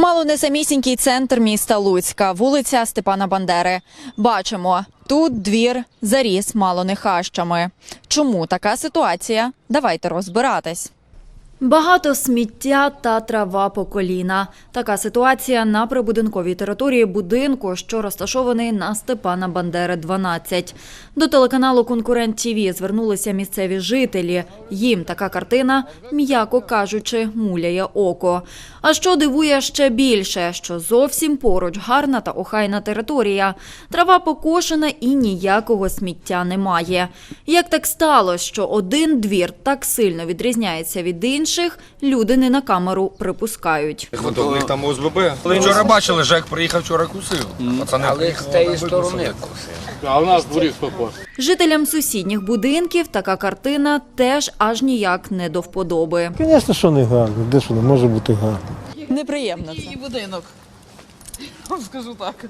Мало не самісінький центр міста Луцька, вулиця Степана Бандери. Бачимо, тут двір заріс мало не хащами. Чому така ситуація? Давайте розбиратись. Багато сміття та трава по коліна. Така ситуація на прибудинковій території будинку, що розташований на Степана Бандери 12. До телеканалу Конкурент ТІВІ звернулися місцеві жителі. Їм така картина, м'яко кажучи, муляє око. А що дивує ще більше, що зовсім поруч гарна та охайна територія. Трава покошена і ніякого сміття немає. Як так сталося, що один двір так сильно відрізняється від інших, люди не на камеру припускають. У них там ОСББ. Вчора бачили, Жек приїхав вчора кусив. Пацани Але з тієї сторони кусив. А у нас дворі спокійно. Жителям сусідніх будинків така картина теж аж ніяк не до вподоби. Звісно, що не гарно. Де ж воно може бути гарно? Неприємно це. І будинок. Скажу так.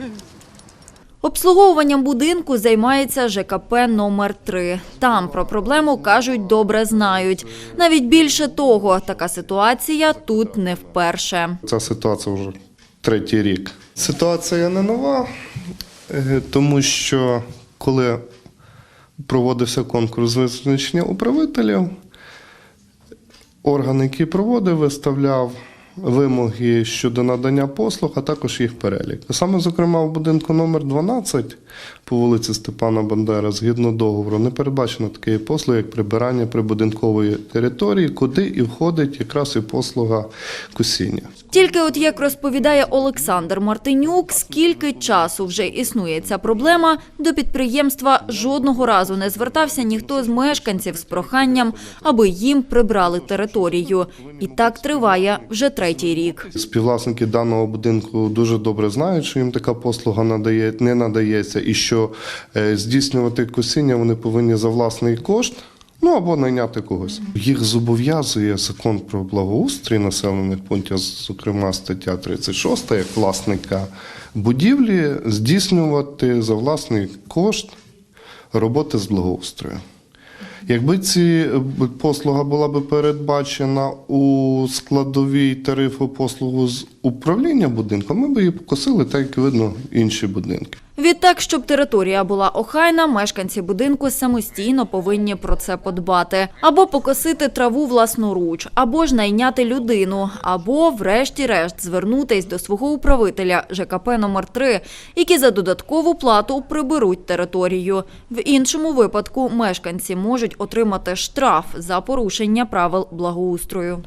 Обслуговуванням будинку займається ЖКП номер 3 Там про проблему кажуть добре знають. Навіть більше того, така ситуація тут не вперше. Ця ситуація вже третій рік. Ситуація не нова, е, тому що коли проводився конкурс визначення управителів, орган, який проводив, виставляв вимоги щодо надання послуг, а також їх перелік. Саме, зокрема, в будинку номер 12 по вулиці Степана Бандера, згідно договору, не передбачено такої послуги, як прибирання прибудинкової території, куди і входить якраз і послуга косіння. Тільки от як розповідає Олександр Мартинюк, скільки часу вже існує ця проблема, до підприємства жодного разу не звертався ніхто з мешканців з проханням, аби їм прибрали територію. І так триває вже третій рік. Співвласники даного будинку дуже добре знають, що їм така послуга надає, не надається, і що е, здійснювати косіння вони повинні за власний кошт. Ну або найняти когось. Їх зобов'язує закон про благоустрій населених пунктів, зокрема стаття 36, як власника будівлі, здійснювати за власний кошт роботи з благоустрою. Якби ці е, послуга була би передбачена у складовій тарифу послугу з управління будинком, ми б її покосили так, як видно інші будинки. Відтак, щоб територія була охайна, мешканці будинку самостійно повинні про це подбати. Або покосити траву власноруч, або ж найняти людину, або, врешті-решт, звернутись до свого управителя ЖКП номер 3 які за додаткову плату приберуть територію. В іншому випадку мешканці можуть отримати штраф за порушення правил благоустрою.